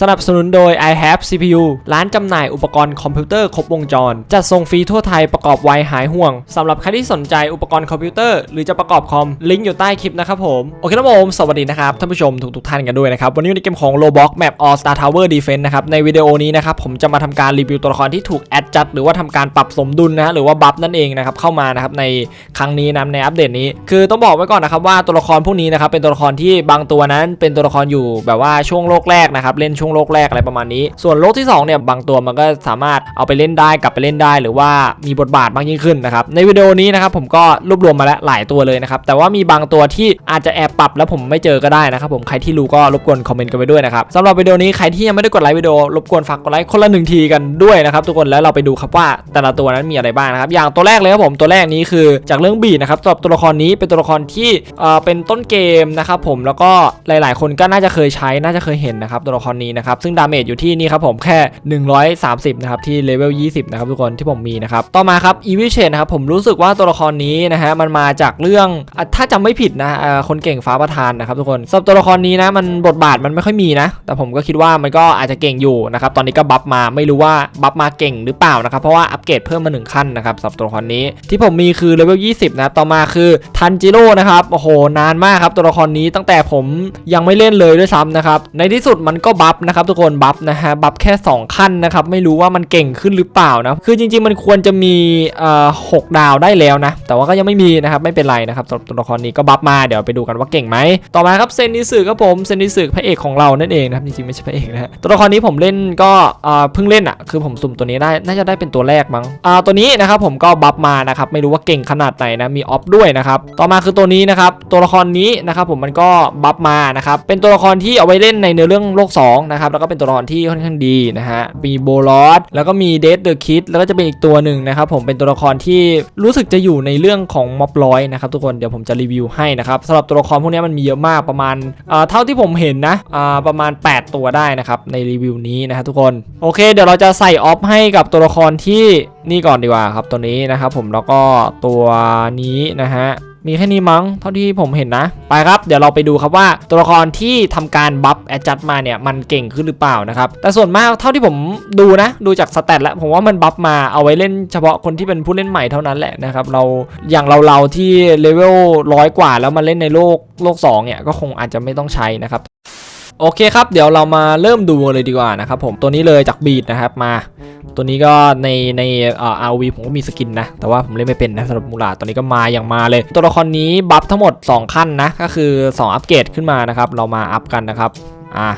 สนับสนุนโดย i have CPU ร้านจำหน่ายอุปกรณ์คอมพิวเตอร์ครบวงจร จัดส่งฟรีทั่วไทยประกอบไวหายห่วงสำหรับใครที่สนใจอุปกรณ์คอมพิวเตอร์หรือจะประกอบคอม ลิงก์อยู่ใต้คลิปนะครับผม โอเคครับผม สวัสดีนะครับ ท่านผู้ชมทุกๆท่านกันด้วยนะครับ วันนี้อยู่ในเกมของ Roblox Map All Star Tower Defense นะครับ ในวิดีโอนี้นะครับ ผมจะมาทำการรีวิวตัวละครที่ถูกแอดจัดหรือว่าทำการปรับสมดุลนะฮะหรือว่าบัฟนั่นเองนะครับเข้ามานะครับในครั้งนี้นะในอัปเดตนี้ คือต้องบอกไว้ก่อนนะครับว่าตัวละครพวกนี้นะครับเป็นตัวละครที่บางตัวนั้นเป็นตัวละครอยู่แบบว่าช่วงโลกแรกนะครับเล่นชวงโลกแรกอะไรประมาณนี้ ส่วนโลกที่สองเนี่ยบางตัวมันก็สามารถเอาไปเล่นได้กลับไปเล่นได้ หรือว่ามีบทบาทมากยิ่งขึ้นนะครับในวิดีโอนี้นะครับผมก็รวบรวมมาแล้วหลายตัวเลยนะครับแต่ว่ามีบางตัวที่อาจจะแอบปรับแล้วผมไม่เจอก็ได้นะครับผมใครที่รู้ก็รบกวนคอมเมนต์กันไปด้วยนะครับสำหรับวิดีโอนี้ใครที่ยังไม่ได้กดไลค์วิดีโอรบกวนฝากกดไลค์คนละหนึ่งทีกันด้วยนะครับทุกคนแล้วเราไปดูครับว่าแต่ละตัวนั้นมีอะไรบ้างนะครับอย่างตัวแรกเลยครับผมตัวแรกนี้คือจากเรื่องบีนะครับสำหรับตัวละครนี้เป็นตัวละครที่เอ่อเป็นต้นเกมนะครับผมแล้วก็หลาย ๆ คนก็น่าจะเคยใช้น่าจะเคยเห็นนะครับตัวละครนี้นะครับซึ่งดาเมจอยู่ที่นี่ครับผมแค่ 130นะครับที่เลเวล 20 นะครับทุกคนที่ผมมีนะครับต่อมาครับอีวิเชนนะครับผมรู้สึกว่าตัวละครนี้นะฮะมันมาจากเรื่องถ้าจำไม่ผิดนะคนเก่งฟ้าประธานนะครับทุกคนสำหรับตัวละครนี้นะมันบทบาทมันไม่ค่อยมีนะ แต่ผมก็คิดว่ามันก็อาจจะเก่งอยู่นะครับตอนนี้ก็บัฟมาไม่รู้ว่าบัฟมาเก่งหรือเปล่านะครับเพราะว่าอัปเกรดเพิ่มมาหนึ่งขั้นนะครับสำหรับตัวละครนี้ที่ผมมีคือเลเวล 20 นะต่อมาคือทันจิโร่นะครับโอ้โหนานมากครับตัวละครนี้ตั้งแต่ผมยังไม่เล่นเลยด้วยซ้ำนะครับในที่สุดมันก็บัฟนะครับทุกคนบัฟนะฮะบัฟแค่ 2 ขั้นนะครับไม่รู้ว่ามันเก่งขึ้นหรือเปล่านะคือจริง ๆ มันควรจะมีเอ่อหกดาวได้แล้วนะ แต่ว่าก็ยังไม่มีนะครับไม่เป็นไรนะครับสำหรับตัวละครนี้ก็บัฟมาเดี๋ยวไปดูกันว่าเก่งไหมต่อมาครับเซนนิสึครับผมเซนนิสึพระเอกของเรานั่นเองนะครับจริงๆไม่ใช่พระเอกนะฮะตัวละครนี้ผมเล่นก็เอ่อเพิ่งเล่นอะคือผมสุ่มตัวนี้ได้น่าจะได้เป็นตัวแรกมั้งอ่าตัวนี้นะครับผมก็บัฟมานะครับไม่รู้ว่าเก่งขนาดไหนนะมีออฟด้วยนะครับต่อมาคือตัวนี้นะครับตัวละครนี้นะครับผมมันก็บัฟมานะครับเป็นตัวละครที่เอาไว้เล่นในเนื้อเรื่องโลก2นะครับแล้วก็เป็นตัวละครที่ค่อนข้างดีนะฮะมีโบลอสแล้วก็มีเดดเดอะคิดแล้วก็จะเป็นอีกตัวหนึ่งนะครับผมเป็นตัวละครที่รู้สึกจะอยู่ในเรื่องของม็อบร้อยนะครับทุกคนเดี๋ยวผมจะรีวิวให้นะครับสำหรับตัวละครพวกนี้มันมีเยอะมากประมาณอ่าเท่าที่ผมเห็นนะอ่าประมาณ 8 ตัวได้นะครับในรีวิวนี้นะฮะทุกคนโอเค เดี๋ยวเราจะใส่ออฟให้กับตัวละครที่นี่ก่อนดีกว่าครับตัวนี้นะครับผมแล้วก็ตัวนี้นะฮะ มีแค่นี้มั้งเท่าที่ผมเห็นนะ ไปครับ เดี๋ยวเราไปดูครับว่าตัวละครที่ทำการบัฟแอดจัดมาเนี่ย มันเก่งขึ้นหรือเปล่านะครับ แต่ส่วนมากเท่าที่ผมดูนะ ดูจากสแตทแล้วผมว่ามันบัฟมาเอาไว้เล่นเฉพาะคนที่เป็นผู้เล่นใหม่เท่านั้นแหละนะครับเราอย่างเราเราที่เลเวลร้อยกว่าแล้วมาเล่นในโลกโลก2เนี่ยก็คงอาจจะไม่ต้องใช้นะครับ โอเคครับ เดี๋ยวเรามาเริ่มดูเลยดีกว่านะครับผมตัวนี้เลยจากบีดนะครับมา ตัวนี้ก็ในในเอ่อ RV ผมก็มีสกินนะ แต่ว่าผมเล่นไม่เป็นนะสำหรับมูลาตัวนี้ก็มาอย่างมาเลย ตัวละครนี้บัฟทั้งหมด 2 ขั้นนะ ก็คือ 2 อัปเกรดขึ้นมานะครับ เรามาอัพกันนะครับ อะ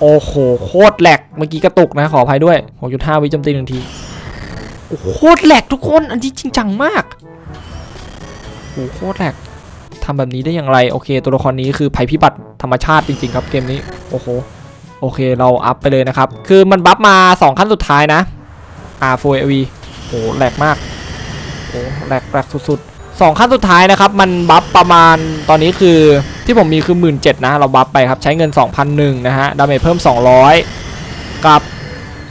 โอ้โหโคตรแหลกเมื่อกี้กระตุกนะขออภัยด้วย 6.5 วิจมตีหนึ่งทีโอ้โหโคตรแหลกทุกคนอันนี้จริงจังมากโอ้โหโคตรแหลก ทำแบบนี้ได้อย่างไรโอเค ตัวละครนี้คือภัยพิบัติธรรมชาติจริงๆครับเกมนี้โอ้โหโอเคเราอัพไปเลยนะครับ คือมันบัฟมา 2 ขั้นสุดท้ายนะ R4 AV โหแหลกมากโอ้แหลกแหลกสุดๆ 2 ขั้นสุดท้ายนะครับ มันบัฟประมาณตอนนี้คือที่ผมมีคือ 1 7ื่นนะ เราบัฟไปครับ ใช้เงิน 2,001นะฮะ ดาเมจเพิ่ม 200 กับ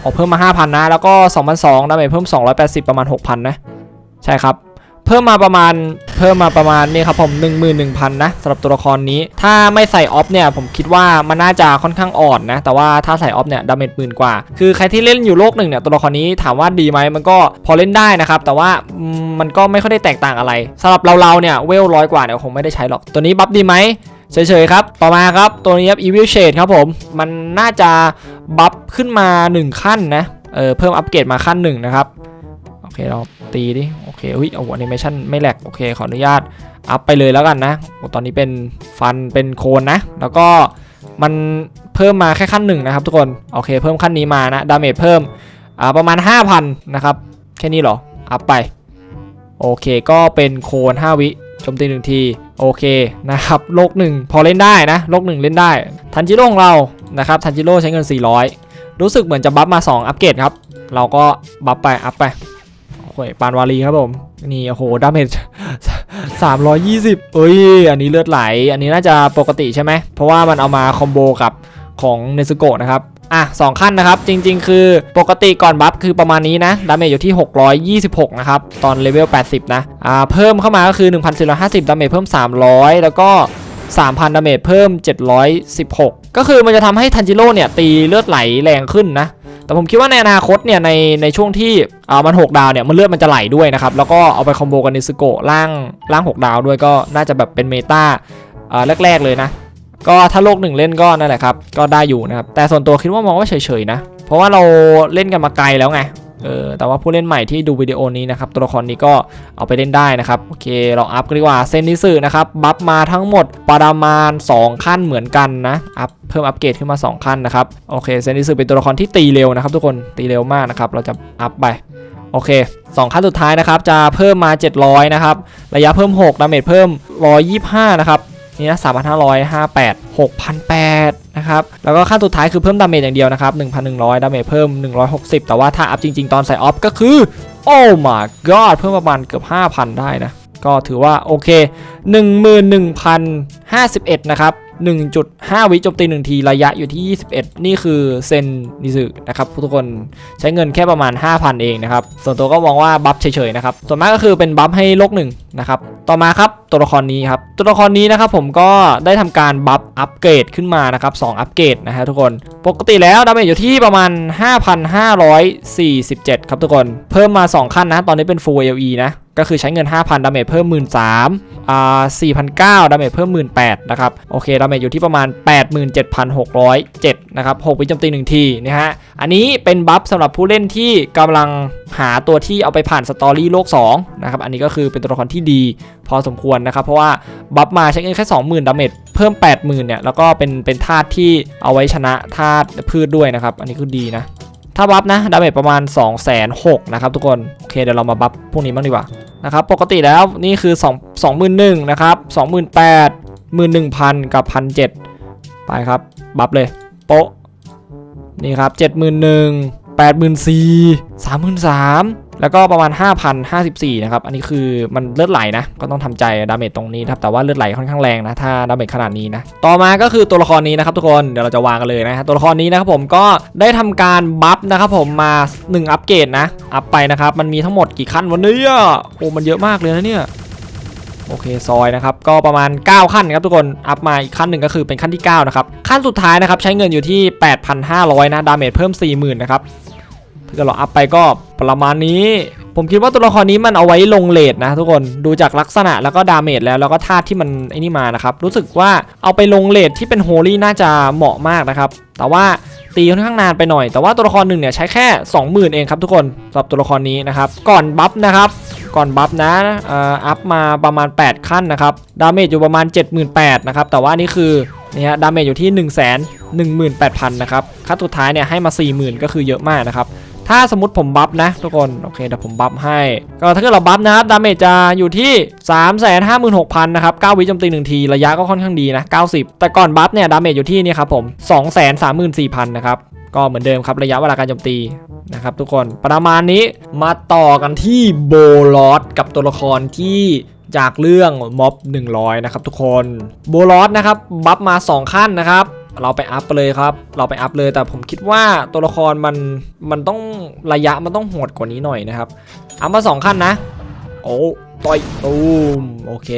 ออกเพิ่มมา 5,000 นะ แล้วก็ 2,002ดาเมจเพิ่ม 280 ประมาณ 6,000 นะ ใช่ครับ เพิ่มมาประมาณเพิ่มมาประมาณนี่ครับผม11,000นะสำหรับตัวละครนี้ ถ้าไม่ใส่ออฟเนี่ยผมคิดว่ามันน่าจะค่อนข้างอ่อนนะ แต่ว่าถ้าใส่ออฟเนี่ยดาเมจหมื่นกว่า คือใครที่เล่นอยู่โลกหนึ่งเนี่ยตัวละครนี้ถามว่าดีไหมมันก็พอเล่นได้นะครับ แต่ว่ามันก็ไม่ค่อยได้แตกต่างอะไรสำหรับเราเราๆเนี่ยเวลร้อยกว่าเนี่ยคงไม่ได้ใช้หรอก ตัวนี้บัฟดีไหมเฉยๆครับ ต่อมาครับ ตัวนี้ครับ Evil Shade ครับผม มันน่าจะบัฟขึ้นมา 1 ขั้นนะ เออเพิ่มอัปเกรดมาขั้นหนึ่งนะครับ อเคเราตีดิโอเคอุ้ยโอ้โหแอนิเมชันไม่แหลกโอเคขออนุญาตอัพไปเลยแล้วกันนะตอนนี้เป็นฟันเป็นโคนนะ แล้วก็มันเพิ่มมาแค่ขั้นหนึ่งนะครับทุกคนโอเคเพิ่มขั้นนี้มานะดาเมจเพิ่มอ่าประมาณ 5,000 นะครับ แค่นี้เหรอ อัพไป โอเคก็เป็นโคน 5 วิโจมตีหนึ่งที โอเคนะครับโลกหนึ่งพอเล่นได้นะโลกหนึ่งเล่นได้ทันจิโร่ของเรานะครับทันจิโร่ใช้เงิน 400 รู้สึกเหมือนจะบัฟมา 2 อัปเกรดครับ เราก็บัฟไป อัพไป โอ้โหปานวารีครับผม นี่โอ้โหดาเมจ320 เอ้ย อันนี้เลือดไหล อันนี้น่าจะปกติใช่ไหม เพราะว่ามันเอามาคอมโบกับของเนซึโกะนะครับ อะสองขั้นนะครับ จริง ๆ คือปกติก่อนบัฟคือประมาณนี้นะ ดาเมจอยู่ที่ 626 นะครับ ตอนเลเวล 80 นะ อ่า เพิ่มเข้ามาก็คือ 1,450 ดาเมจเพิ่ม 300 แล้วก็ 3,000 ดาเมจเพิ่ม 716 ก็คือมันจะทำให้ทันจิโร่เนี่ยตีเลือดไหลแรงขึ้นนะ แต่ผมคิดว่าในอนาคตเนี่ยในในช่วงที่อ่ามัน 6 ดาวเนี่ยมันเลือดมันจะไหลด้วยนะครับ แล้วก็เอาไปคอมโบกันในสโกล่างล่าง 6 ดาวด้วยก็น่าจะแบบเป็นเมตาอ่าแรก ๆ เลยนะ ก็ถ้าโลกหนึ่งเล่นก็นั่นแหละครับ ก็ได้อยู่นะครับ แต่ส่วนตัวคิดว่ามองว่าเฉยๆนะ เพราะว่าเราเล่นกันมาไกลแล้วไง เออแต่ว่าผู้เล่นใหม่ที่ดูวิดีโอนี้นะครับตัวละครนี้ก็เอาไปเล่นได้นะครับโอเคเราอัพกันดีกว่าเซนนิสึนะครับบัฟมาทั้งหมดประมาณ 2 ขั้นเหมือนกันนะอัพเพิ่มอัปเกรดขึ้นมา 2 ขั้นนะครับโอเคเซนนิสึเป็นตัวละครที่ตีเร็วนะครับทุกคนตีเร็วมากนะครับเราจะอัพไปโอเค2ขั้นสุดท้ายนะครับจะเพิ่มมา 700นะครับระยะเพิ่ม 6ดาเมจเพิ่ม 125 นะครับนี่นะ3,558 6,008 นะครับ แล้วก็ขั้นสุดท้ายคือเพิ่มดาเมจอย่างเดียวนะครับ 1,100 ดาเมจเพิ่ม 160 แต่ว่าถ้าอัพจริง ๆ ตอนใส่ออฟก็คือ โอ้ my god เพิ่มประมาณเกือบ 5,000 ได้นะ ก็ถือว่าโอเค 11,051 นะครับ 1.5 วิโจมตี 1 ทีระยะอยู่ที่ 21 นี่คือเซนนิสึนะครับทุกคนใช้เงินแค่ประมาณ 5,000 เองนะครับ ส่วนตัวก็มองว่าบัฟเฉยๆนะครับ ส่วนมากก็คือเป็นบัฟให้โลกหนึ่งนะครับต่อมาครับตัวละครนี้ครับตัวละครนี้นะครับผมก็ได้ทำการบัฟอัปเกรดขึ้นมานะครับ2อัปเกรดนะฮะทุกคนปกติแล้วดาเมจอยู่ที่ประมาณ 5,547 ครับทุกคน เพิ่มมา 2 ขั้นนะ ตอนนี้เป็น Full AOE นะ ก็คือใช้เงิน 5,000 ดาเมจเพิ่ม 13,000อ่า4,900ดาเมจเพิ่ม 18,000นะครับ โอเค ดาเมจอยู่ที่ประมาณ 87,607 นะครับ6วิโจมตี1ทีนะฮะ อันนี้เป็นบัฟสำหรับผู้เล่นที่กำลังหาตัวที่เอาไปผ่านสตอรี่โลก2นะครับ อันนี้ก็คือเป็นตัวละครที่ดีพอสมควรนะครับ เพราะว่าบัฟมาใช้เงินแค่ 20,000 ดาเมจเพิ่ม 80,000 เนี่ย แล้วก็เป็นเป็นธาตุที่เอาไว้ชนะธาตุพืชด้วยนะครับ อันนี้คือดีนะถ้าบัฟนะดาเมจประมาณ 2 6 0 0 0นะครับทุกคน โอเค เดี๋ยวเรามาบัฟพวกนี้บ้างดีกว่า นะครับปกติแล้วนี่คือ 2 21,000นะครับ28,000 11,000 กับ 1,700 ไปครับ บัฟเลย โป๊ะ นี่ครับ 71,000 84,000 33,000 แล้วก็ประมาณ 5,054 นะครับ อันนี้คือมันเลือดไหลนะ ก็ต้องทำใจดาเมจตรงนี้ครับแต่ว่าเลือดไหลค่อนข้างแรงนะ ถ้าดาเมจขนาดนี้นะ ต่อมาก็คือตัวละครนี้นะครับทุกคน เดี๋ยวเราจะวางกันเลยนะ ตัวละครนี้นะครับผมก็ได้ทำการบัฟนะครับผมมา 1 อัปเกรดนะ อัพไปนะครับ มันมีทั้งหมดกี่ขั้นวันนี้อะโอ้ มันเยอะมากเลยนะเนี่ยโอเคซอยนะครับก็ประมาณ 9 ขั้นครับทุกคนอัพมาอีกขั้นหนึ่งก็คือเป็นขั้นที่ 9 นะครับ ขั้นสุดท้ายนะครับ ใช้เงินอยู่ที่ 8,500 นะ ดาเมจเพิ่ม 40,000 นะครับ ถ้าเกิดเราอัพไปก็ประมาณนี้ ผมคิดว่าตัวละครนี้มันเอาไว้ลงเลทนะทุกคนดูจากลักษณะแล้วก็ดาเมจแล้วแล้วก็ธาตุที่มันไอ้นี่มานะครับ รู้สึกว่าเอาไปลงเลทที่เป็นโฮลี่น่าจะเหมาะมากนะครับ แต่ว่าตีค่อนข้างนานไปหน่อย แต่ว่าตัวละครหนึ่งเนี่ยใช้แค่ 20,000 เองครับทุกคนสำหรับตัวละครนี้นะครับ ก่อนบัฟนะครับก่อนบัฟนะอ่ออัพมาประมาณ 8 ขั้นนะครับ ดาเมจอยู่ประมาณ 78,000นะครับ แต่ว่านี่คือนี่ฮะดาเมจอยู่ที่ 1 1 8 0 0 0 นะครับ ขั้นสุดท้ายเนี่ยให้มา 40,000 ก็คือเยอะมากนะครับ ถ้าสมมติผมบัฟนะทุกคน โอเคเดี๋ยวผมบัฟให้ ก็ถ้าเกิดเราบัฟนะครับ ดาเมจจะอยู่ที่ 356,000 นะครับ 9 วิโจมตี 1 ที ระยะก็ค่อนข้างดีนะ 90 แต่ก่อนบัฟเนี่ย ดาเมจอยู่ที่นี่ครับผม 234,000 นะครับ ก็เหมือนเดิมครับ ระยะเวลาการโจมตีนะครับทุกคน ประมาณนี้ มาต่อกันที่โบลอสกับตัวละครที่จากเรื่องม็อบ 100 นะครับทุกคน โบลอสนะครับ บัฟมา 2 ขั้นนะครับ เราไปอัพไปเลยครับ เราไปอัพเลยแต่ผมคิดว่าตัวละครมันมันต้องระยะมันต้องโหดกว่านี้หน่อยนะครับอัพมา2ขั้นนะโอ้ต่อยตูมโอเค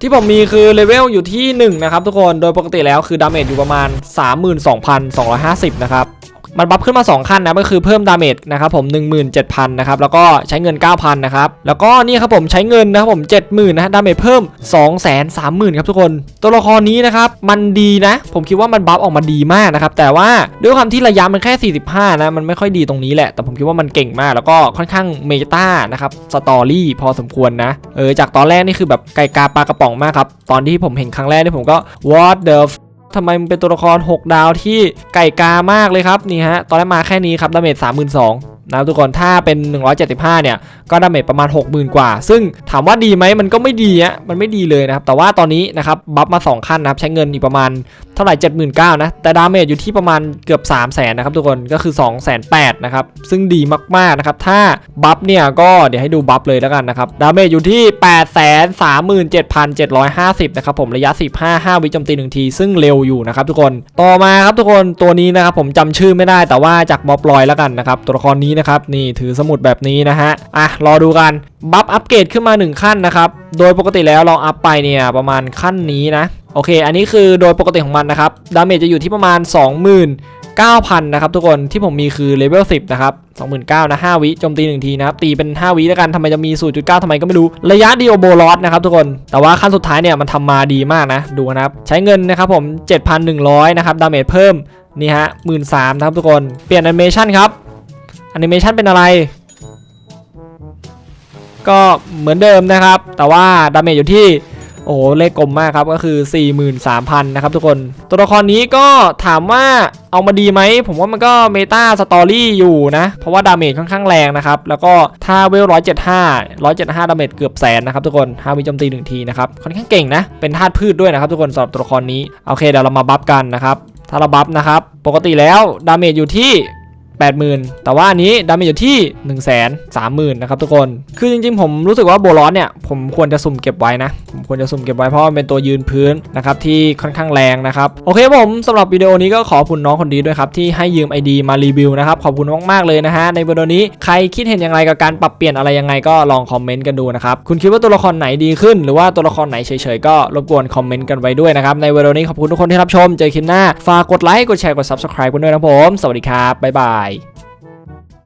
ที่ผมมีคือเลเวลอยู่ที่ 1 นะครับทุกคนโดยปกติแล้วคือดาเมจอยู่ประมาณ 32,250 นะครับ มันบัฟขึ้นมา 2 ขั้นนะก็คือเพิ่มดาเมจนะครับผม 17,000นะครับแล้วก็ใช้เงิน 9,000นะครับแล้วก็นี่ครับผมใช้เงินนะครับผม 70,000นะฮะดาเมจเพิ่ม 230,000ครับทุกคนตัวละครนี้นะครับมันดีนะ ผมคิดว่ามันบัฟออกมาดีมากนะครับแต่ว่าด้วยความที่ระยะมันแค่ 45 นะมันไม่ค่อยดีตรงนี้แหละ แต่ผมคิดว่ามันเก่งมาก แล้วก็ค่อนข้างเมตานะครับสตอรี่พอสมควรนะเออจากตอนแรกนี่คือแบบไก่กาปลากระป๋องมากครับตอนที่ผมเห็นครั้งแรกนี่ผมก็ what the ทำไมมันเป็นตัวละคร 6 ดาวที่ไก่กามากเลยครับนี่ฮะตอนแรกมาแค่นี้ครับดาเมจ32,000 นะครับทุกคนถ้าเป็น 175 เนี่ย ก็ดาเมจประมาณ 60,000 กว่า ซึ่งถามว่าดีไหมมันก็ไม่ดีอะมันไม่ดีเลยนะครับ แต่ว่าตอนนี้นะครับบัฟมา 2 ขั้นนะครับ ใช้เงินอีกประมาณเท่าไหร่ 79,000 นะ แต่ดาเมจอยู่ที่ประมาณเกือบ 3 0 0 0 0นนะครับทุกคนก็คือ2 8 0 0 0 นะครับ ซึ่งดีมากๆนะครับ ถ้าบัฟเนี่ยก็เดี๋ยวให้ดูบัฟเลยแล้วกันนะครับดาเมจอยู่ที่ 8 3 7 7 5 0 นะครับผมระยะ 15 5 วิโจมตี1ที ซึ่งเร็วอยู่นะครับทุกคนต่อมาครับทุกคนตัวนี้นะครับผมจำชื่อไม่ได้แต่ว่าจากม็อบลอยแล้วกันนะครับตัวละครนี้นะครับนี่ถือสมุดแบบนี้นะฮะอะรอดูกันบัฟอัปเกรดขึ้นมา 1 ขั้นนะครับโดยปกติแล้วเราอัพไปเนี่ยประมาณขั้นนี้นะโอเค อันนี้คือโดยปกติของมันนะครับดาเมจจะอยู่ที่ประมาณ 29,000 นะครับทุกคนที่ผมมีคือเลเวล10 นะครับ 29,000นะ 5 วิโจมตี 1 ทีนะครับ ตีเป็น 5 วิแล้วกันทำไมจะมี 0.9ทำไมก็ไม่รู้ ระยะดีโอโบลอสนะครับทุกคน แต่ว่าขั้นสุดท้ายเนี่ยมันทำมาดีมากนะ ดูนะครับ ใช้เงินนะครับผม 7,100 นะครับ ดาเมจเพิ่ม นี่ฮะหมื่นสามนะครับทุกคน เปลี่ยนแอนิเมชันครับ แอนิเมชันเป็นอะไร ก็เหมือนเดิมนะครับ แต่ว่าดาเมจอยู่ที่โอ้โหเลขกลมมากครับก็คือ 43,000 นะครับทุกคน ตัวละครนี้ก็ถามว่าเอามาดีไหม ผมว่ามันก็เมตาสตอรี่อยู่นะ เพราะว่าดาเมจค่อนข้างแรงนะครับ แล้วก็ถ้าเวล 175 175 ดาเมจเกือบแสนนะครับทุกคน5วิโจมตี1ทีนะครับ ค่อนข้างเก่งนะ เป็นธาตุพืชด้วยนะครับทุกคนสำหรับตัวละครนี้ โอเคเดี๋ยวเรามาบัฟกันนะครับถ้าเราบัฟนะครับ ปกติแล้วดาเมจอยู่ที่ 80,000 แต่ว่าอันนี้ดาเมจอยู่ที่ 1 3 0 0 0 0นะครับทุกคน คือจริงๆ ผมรู้สึกว่าโบลอนเนี่ยผมควรจะสุ่มเก็บไว้นะ ผมควรจะสุ่มเก็บไว้เพราะมันเป็นตัวยืนพื้นนะครับที่ค่อนข้างแรงนะครับ โอเคผมสำหรับวิดีโอนี้ก็ขอบคุณน้องคนดีด้วยครับที่ให้ยืม ID มารีวิวนะครับขอบคุณมากๆเลยนะฮะในวิดีโอนี้ใครคิดเห็นอย่างไรกับการปรับเปลี่ยนอะไรยังไงก็ลองคอมเมนต์กันดูนะครับคุณคิดว่าตัวละครไหนดีขึ้น หรือว่าตัวละครไหนเฉยๆก็รบกวนคอมเมนต์กันไว้ด้วยนะครับในวิดีโอนี้ขอบคุณทุกคนที่รับชมเจอคลิปหน้าฝากกดไลค์กดแชร์กด subscribe กันด้วยนะผม สวัสดีครับบ๊ายบาย